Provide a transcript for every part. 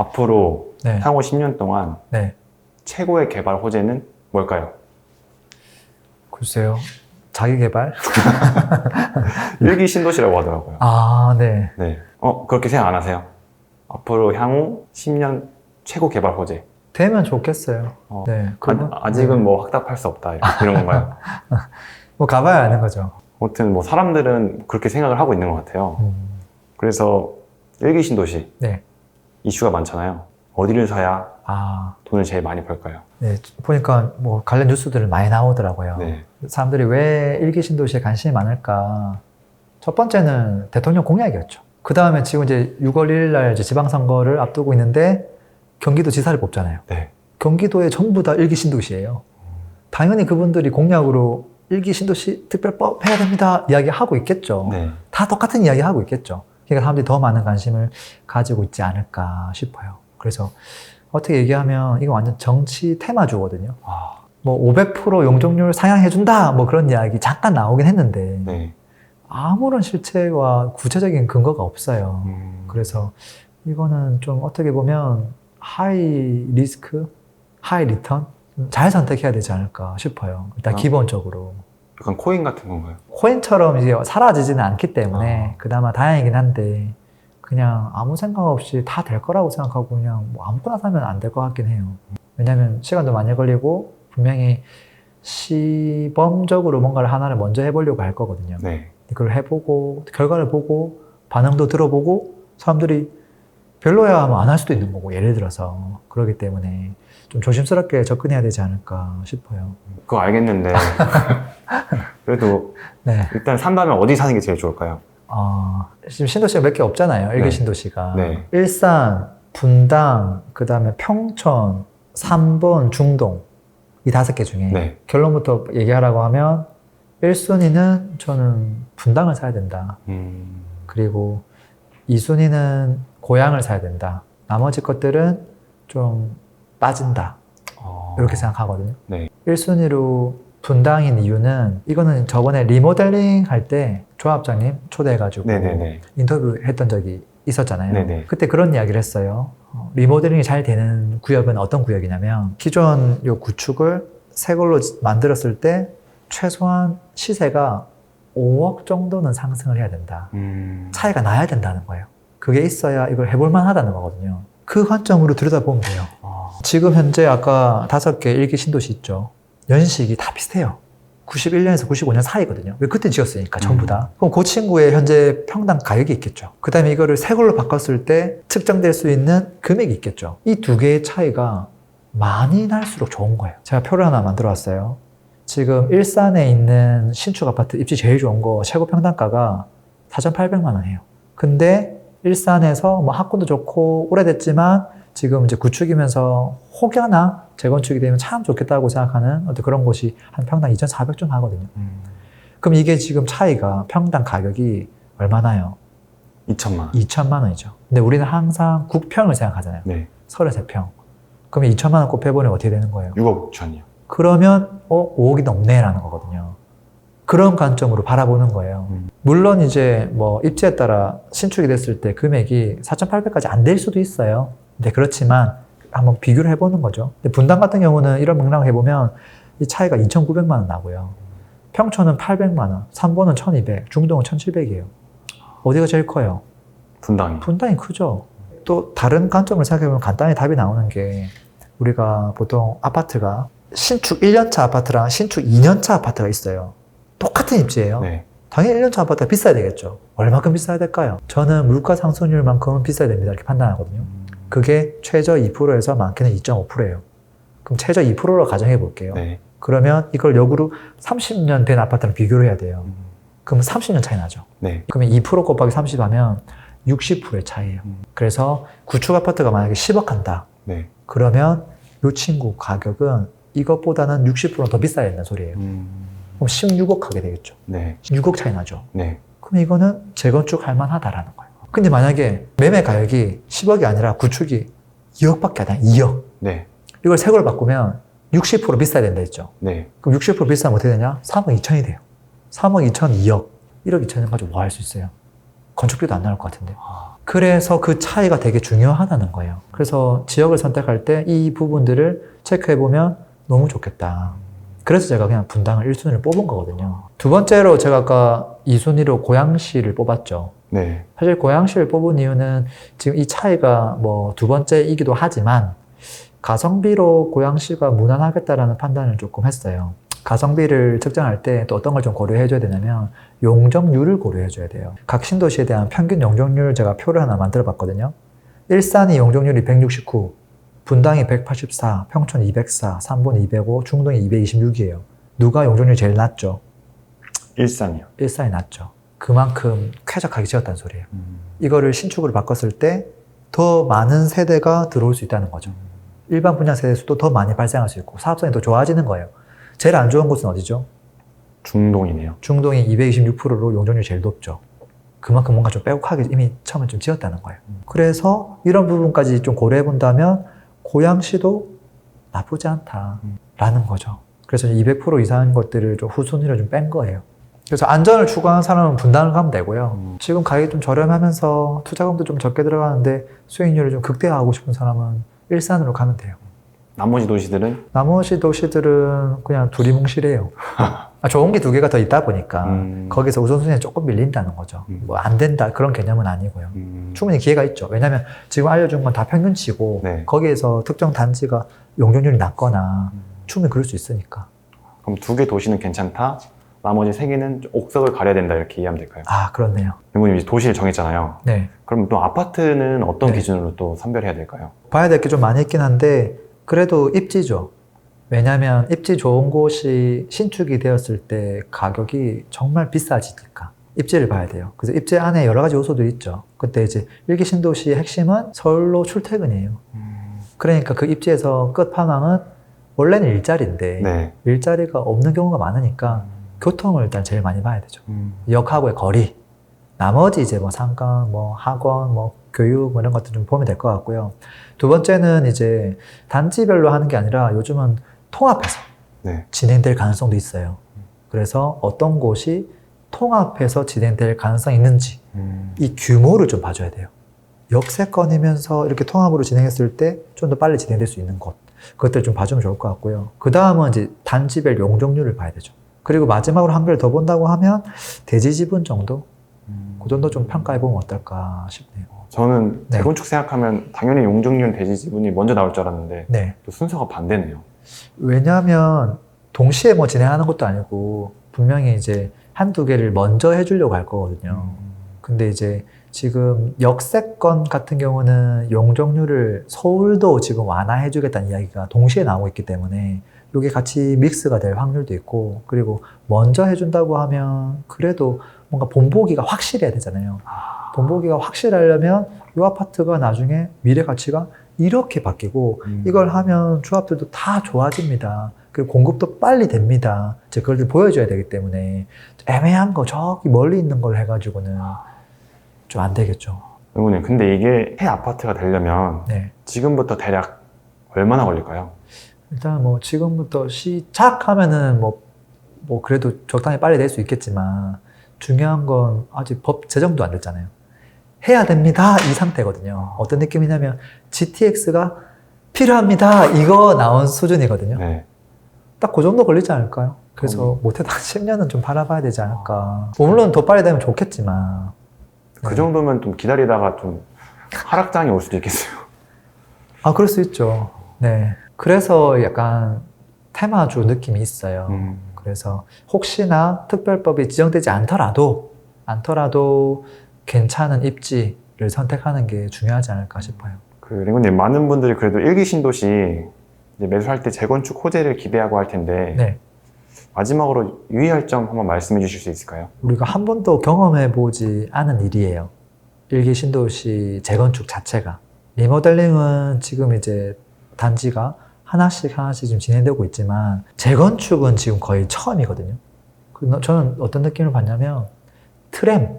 앞으로 네. 향후 10년 동안 네. 최고의 개발 호재는 뭘까요? 글쎄요. 자기 개발? 일기 신도시라고 하더라고요. 아, 네. 네. 어, 그렇게 생각 안 하세요? 앞으로 향후 10년 최고 개발 호재. 되면 좋겠어요. 어, 네. 그거- 아, 직은뭐 확답할 수 없다. 이런 건가요? 뭐 가봐야 아는 거죠. 아무튼 뭐 사람들은 그렇게 생각을 하고 있는 것 같아요. 음, 그래서 일기 신도시 네. 이슈가 많잖아요. 어디를 사야 아, 돈을 제일 많이 벌까요? 네. 보니까 뭐 관련 뉴스들 많이 나오더라고요. 네. 사람들이 왜 일기 신도시에 관심이 많을까? 첫 번째는 대통령 공약이었죠. 그 다음에 지금 이제 6월 1일 날 이제 지방선거를 앞두고 있는데 경기도 지사를 뽑잖아요. 네. 경기도에 전부 다 일기 신도시예요. 당연히 그분들이 공약으로 일기 신도시 특별법 해야 됩니다. 이야기 하고 있겠죠. 네. 다 똑같은 이야기 하고 있겠죠. 그러니까 사람들이 더 많은 관심을 가지고 있지 않을까 싶어요. 그래서 어떻게 얘기하면 이거 완전 정치 테마주거든요. 아, 뭐500% 용적률 상향해준다 뭐 그런 이야기 잠깐 나오긴 했는데 네. 아무런 실체와 구체적인 근거가 없어요. 음, 그래서 이거는 좀 어떻게 보면 하이 리스크, 하이 리턴 잘 선택해야 되지 않을까 싶어요. 일단 아. 기본적으로 약간 코인 같은 건가요? 코인처럼 이제 사라지지는 않기 때문에 아. 그나마 다행이긴 한데 그냥 아무 생각 없이 다 될 거라고 생각하고 그냥 뭐 아무거나 사면 안 될 것 같긴 해요. 왜냐하면 시간도 많이 걸리고 분명히 시범적으로 뭔가를 하나를 먼저 해보려고 할 거거든요. 네. 이걸 해보고 결과를 보고 반응도 들어보고 사람들이 별로야 하면 안 할 수도 있는 거고 예를 들어서 그러기 때문에 좀 조심스럽게 접근해야 되지 않을까 싶어요. 그거 알겠는데. 그래도 네. 일단 산다면 어디 사는 게 제일 좋을까요? 어, 지금 신도시가 몇 개 없잖아요. 일개 네. 신도시가. 네. 일산, 분당, 그 다음에 평촌, 삼본, 중동. 이 다섯 개 중에 네. 결론부터 얘기하라고 하면 1순위는 저는 분당을 사야 된다. 음, 그리고 2순위는 고향을 사야 된다. 나머지 것들은 좀 빠진다. 어, 이렇게 생각하거든요. 네. 1순위로 분당인 이유는 이거는 저번에 리모델링 할 때 조합장님 초대해가지고 네네네. 인터뷰 했던 적이 있었잖아요. 네네. 그때 그런 이야기를 했어요. 어, 리모델링이 잘 되는 구역은 어떤 구역이냐면 기존 요 구축을 새 걸로 만들었을 때 최소한 시세가 5억 정도는 상승을 해야 된다. 음, 차이가 나야 된다는 거예요. 그게 있어야 이걸 해볼 만하다는 거거든요. 그 관점으로 들여다보면 돼요. 어, 지금 현재 아까 다섯 개 일기 신도시 있죠. 연식이 다 비슷해요. 91년에서 95년 사이거든요. 왜 그때 지었으니까 전부 다. 그럼 그 친구의 현재 평당 가격이 있겠죠. 그 다음에 이거를 새 걸로 바꿨을 때 측정될 수 있는 금액이 있겠죠. 이 두 개의 차이가 많이 날수록 좋은 거예요. 제가 표를 하나 만들어 왔어요. 지금 일산에 있는 신축 아파트 입지 제일 좋은 거 최고 평당가가 4,800만 원이에요. 근데 일산에서 뭐 학군도 좋고 오래됐지만 지금 이제 구축이면서 혹여나 재건축이 되면 참 좋겠다고 생각하는 어떤 그런 곳이 한 평당 2,400좀 하거든요. 음, 그럼 이게 지금 차이가 평당 가격이 얼마나요? 2천만 원. 2천만 원이죠. 근데 우리는 항상 국평을 생각하잖아요. 네. 33평. 그러면 2천만 원 곱해보면 어떻게 되는 거예요? 6억 6천이요. 그러면 어 5억이 넘네라는 거거든요. 그런 관점으로 바라보는 거예요. 음. 물론 이제 뭐 입지에 따라 신축이 됐을 때 금액이 4,800까지 안 될 수도 있어요. 근데 그렇지만 한번 비교를 해보는 거죠. 분당 같은 경우는 이런 맥락을 해보면 이 차이가 2,900만 원 나고요. 평촌은 800만 원, 삼본은 1,200, 중동은 1,700이에요. 어디가 제일 커요? 분당이. 분당이 크죠. 또 다른 관점을 생각해보면 간단히 답이 나오는 게 우리가 보통 아파트가 신축 1년차 아파트랑 신축 2년차 아파트가 있어요. 똑같은 입지예요. 네. 당연히 1년 차 아파트가 비싸야 되겠죠. 얼마큼 비싸야 될까요? 저는 물가 상승률만큼은 비싸야 됩니다. 이렇게 판단하거든요. 음, 그게 최저 2%에서 많게는 2.5%예요. 그럼 최저 2%로 가정해 볼게요. 네. 그러면 이걸 역으로 30년 된 아파트랑 비교를 해야 돼요. 음, 그럼 30년 차이 나죠. 네. 그러면 2% 곱하기 30 하면 60%의 차이예요. 음. 그래서 구축 아파트가 만약에 10억 한다. 네. 그러면 이 친구 가격은 이것보다는 60%더 비싸야 된다는 소리예요. 음, 그럼 16억 하게 되겠죠. 네. 6억 차이 나죠. 네. 그럼 이거는 재건축 할 만하다라는 거예요. 근데 만약에 매매 가격이 10억이 아니라 구축이 2억밖에 안 돼. 2억. 네. 이걸 새걸 바꾸면 60% 비싸야 된다 했죠. 네. 그럼 60% 비싸면 어떻게 되냐? 3억 2천이 돼요. 3억 2천 2억. 1억 2천을 가지고 뭐 할 수 있어요? 건축비도 안 나올 것 같은데. 아, 그래서 그 차이가 되게 중요하다는 거예요. 그래서 지역을 선택할 때 이 부분들을 체크해 보면 너무 좋겠다. 그래서 제가 그냥 분당을 1순위를 뽑은 거거든요. 두 번째로 제가 아까 2순위로 고양시를 뽑았죠. 네. 사실 고양시를 뽑은 이유는 지금 이 차이가 뭐 두 번째이기도 하지만 가성비로 고양시가 무난하겠다라는 판단을 조금 했어요. 가성비를 측정할 때 또 어떤 걸 좀 고려해 줘야 되냐면 용적률을 고려해 줘야 돼요. 각 신도시에 대한 평균 용적률 제가 표를 하나 만들어 봤거든요. 일산이 용적률이 169, 분당이 184, 평촌 204, 삼본 205, 중동이 226이에요. 누가 용적률이 제일 낮죠? 일산이요. 일산이 낮죠. 그만큼 쾌적하게 지었다는 소리예요. 이거를 신축으로 바꿨을 때 더 많은 세대가 들어올 수 있다는 거죠. 일반 분양 세대 수도 더 많이 발생할 수 있고 사업성이 더 좋아지는 거예요. 제일 안 좋은 곳은 어디죠? 중동이네요. 중동이 226%로 용적률이 제일 높죠. 그만큼 뭔가 좀 빼곡하게 이미 처음에 좀 지었다는 거예요. 그래서 이런 부분까지 좀 고려해 본다면 고양시도 나쁘지 않다라는 거죠. 그래서 200% 이상인 것들을 좀 후순위로 좀 뺀 거예요. 그래서 안전을 추구하는 사람은 분당을 가면 되고요. 음. 지금 가격이 좀 저렴하면서 투자금도 좀 적게 들어가는데 수익률을 좀 극대화하고 싶은 사람은 일산으로 가면 돼요. 나머지 도시들은 나머지 도시들은 그냥 두리뭉실해요. 아, 좋은 게 두 개가 더 있다 보니까 음. 거기서 우선순위에 조금 밀린다는 거죠. 음. 뭐안 된다 그런 개념은 아니고요. 음, 충분히 기회가 있죠. 왜냐하면 지금 알려준 건 다 평균치고 네. 거기에서 특정 단지가 용적률이 낮거나 음. 충분히 그럴 수 있으니까. 그럼 두 개 도시는 괜찮다. 나머지 세 개는 좀 옥석을 가려야 된다 이렇게 이해하면 될까요? 아 그렇네요. 영구님 이제 도시를 정했잖아요. 네. 그럼 또 아파트는 어떤 네. 기준으로 또 선별해야 될까요? 봐야 될 게 좀 많이 있긴 한데 그래도 입지죠. 왜냐하면 입지 좋은 곳이 신축이 되었을 때 가격이 정말 비싸지니까 입지를 봐야 돼요. 그래서 입지 안에 여러 가지 요소들이 있죠. 그때 이제 일기 신도시의 핵심은 서울로 출퇴근이에요. 그러니까 그 입지에서 끝판왕은 원래는 일자리인데 네. 일자리가 없는 경우가 많으니까 교통을 일단 제일 많이 봐야 되죠. 음, 역하고의 거리. 나머지 이제 뭐 상가, 뭐 학원, 뭐 교육 뭐 이런 것들 좀 보면 될 것 같고요. 두 번째는 이제 단지별로 하는 게 아니라 요즘은 통합해서 네. 진행될 가능성도 있어요. 그래서 어떤 곳이 통합해서 진행될 가능성이 있는지 음, 이 규모를 좀 봐줘야 돼요. 역세권이면서 이렇게 통합으로 진행했을 때 좀 더 빨리 진행될 수 있는 곳. 그것들 좀 봐주면 좋을 것 같고요. 그 다음은 이제 단지별 용적률을 봐야 되죠. 그리고 마지막으로 한 개를 더 본다고 하면 대지 지분 정도? 음. 그 정도 좀 평가해 보면 어떨까 싶네요. 저는 네. 재건축 생각하면 당연히 용적률 대지 지분이 먼저 나올 줄 알았는데 네. 또 순서가 반대네요. 왜냐하면 동시에 뭐 진행하는 것도 아니고 분명히 이제 한두 개를 먼저 해주려고 할 거거든요. 근데 이제 지금 역세권 같은 경우는 용적률을 서울도 지금 완화해주겠다는 이야기가 동시에 나오고 있기 때문에 이게 같이 믹스가 될 확률도 있고 그리고 먼저 해준다고 하면 그래도 뭔가 본보기가 확실해야 되잖아요. 본보기가 확실하려면 이 아파트가 나중에 미래 가치가 이렇게 바뀌고 음. 이걸 하면 조합들도 다 좋아집니다. 그리고 공급도 빨리 됩니다. 이제 그걸 좀 보여줘야 되기 때문에 애매한 거 저기 멀리 있는 걸 해가지고는 좀 안 되겠죠. 영구님 근데 이게 새 아파트가 되려면 네. 지금부터 대략 얼마나 걸릴까요? 일단 뭐 지금부터 시작하면은 뭐, 뭐 그래도 적당히 빨리 낼수 있겠지만 중요한 건 아직 법 제정도 안 됐잖아요. 해야 됩니다. 이 상태거든요. 어떤 느낌이냐면 GTX가 필요합니다. 이거 나온 수준이거든요. 네. 딱그 정도 걸리지 않을까요? 그래서 음. 못해도 한 10년은 좀 바라봐야 되지 않을까. 뭐 물론 더 빨리 되면 좋겠지만. 그 네. 정도면 좀 기다리다가 좀 하락장이 올 수도 있겠어요. 아, 그럴 수 있죠. 네. 그래서 약간 테마주 느낌이 있어요. 음. 그래서 혹시나 특별법이 지정되지 않더라도, 않더라도 괜찮은 입지를 선택하는 게 중요하지 않을까 싶어요. 그 랭구님 많은 분들이 그래도 일기 신도시 이제 매수할 때 재건축 호재를 기대하고 할 텐데 네. 마지막으로 유의할 점 한번 말씀해 주실 수 있을까요? 우리가 한 번도 경험해 보지 않은 일이에요. 일기 신도시 재건축 자체가. 리모델링은 지금 이제 단지가 하나씩 하나씩 지금 진행되고 있지만 재건축은 지금 거의 처음이거든요. 그 저는 어떤 느낌을 받냐면 트램,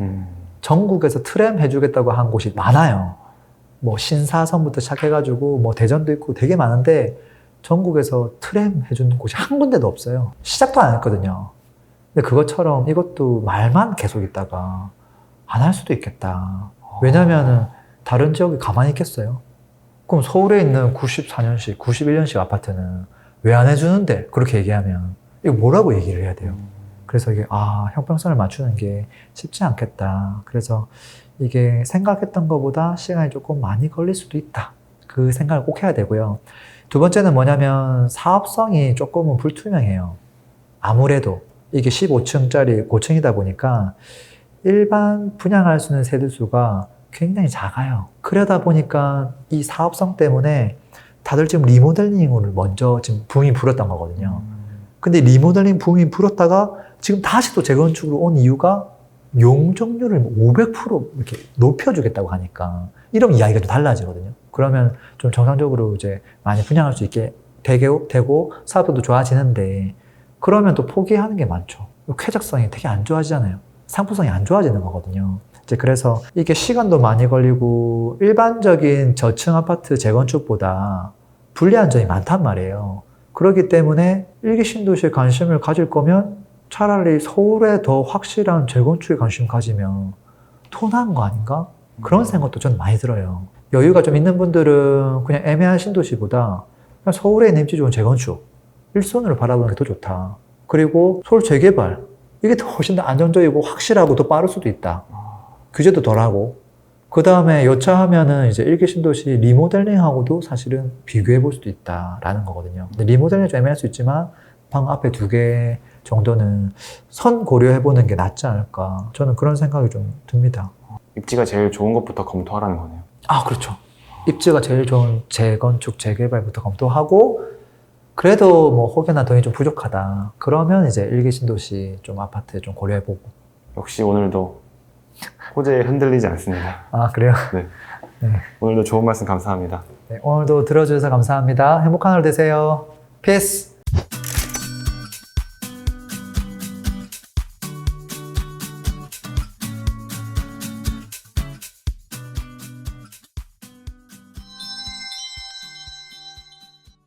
음. 전국에서 트램 해주겠다고 한 곳이 많아요. 뭐 신사선부터 시작해가지고 뭐 대전도 있고 되게 많은데 전국에서 트램 해주는 곳이 한 군데도 없어요. 시작도 안 했거든요. 근데 그것처럼 이것도 말만 계속 있다가 안 할 수도 있겠다. 왜냐면은 다른 지역이 가만히 있겠어요. 그럼 서울에 있는 94년식, 91년식 아파트는 왜 안 해주는데? 그렇게 얘기하면 이거 뭐라고 얘기를 해야 돼요? 그래서 이게 아 형평성을 맞추는 게 쉽지 않겠다. 그래서 이게 생각했던 것보다 시간이 조금 많이 걸릴 수도 있다. 그 생각을 꼭 해야 되고요. 두 번째는 뭐냐면 사업성이 조금은 불투명해요. 아무래도 이게 15층짜리 고층이다 보니까 일반 분양할 수 있는 세대 수가 굉장히 작아요. 그러다 보니까 이 사업성 때문에 다들 지금 리모델링을 먼저 지금 붐이 불었던 거거든요. 근데 리모델링 붐이 불었다가 지금 다시 또 재건축으로 온 이유가 용적률을 500% 이렇게 높여주겠다고 하니까 이런 이야기가 좀 달라지거든요. 그러면 좀 정상적으로 이제 많이 분양할 수 있게 되고, 되고 사업도 좋아지는데 그러면 또 포기하는 게 많죠. 쾌적성이 되게 안 좋아지잖아요. 상품성이 안 좋아지는 거거든요. 이제 그래서 이게 시간도 많이 걸리고 일반적인 저층 아파트 재건축보다 불리한 점이 많단 말이에요. 그렇기 때문에 일기 신도시에 관심을 가질 거면 차라리 서울에 더 확실한 재건축에 관심 가지면 더 나은 거 아닌가? 그런 생각도 저는 많이 들어요. 여유가 좀 있는 분들은 그냥 애매한 신도시보다 그냥 서울에 있는 입지 좋은 재건축 일선으로 바라보는 게 더 좋다. 그리고 서울 재개발 이게 더 훨씬 더 안정적이고 확실하고 더 빠를 수도 있다. 규제도 덜하고 그 다음에 여차하면은 이제 일기 신도시 리모델링하고도 사실은 비교해 볼 수도 있다라는 거거든요. 근데 리모델링 좀 애매할 수 있지만 방 앞에 두 개 정도는 선 고려해 보는 게 낫지 않을까. 저는 그런 생각이 좀 듭니다. 입지가 제일 좋은 것부터 검토하라는 거네요. 아, 그렇죠. 입지가 제일 좋은 재건축, 재개발부터 검토하고, 그래도 뭐 혹여나 돈이 좀 부족하다. 그러면 이제 일기 신도시 좀 아파트 좀 고려해보고. 역시 오늘도 호재에 흔들리지 않습니다. 아, 그래요? 오늘도 좋은 말씀 감사합니다. 네, 오늘도 들어주셔서 감사합니다. 행복한 하루 되세요. 피스!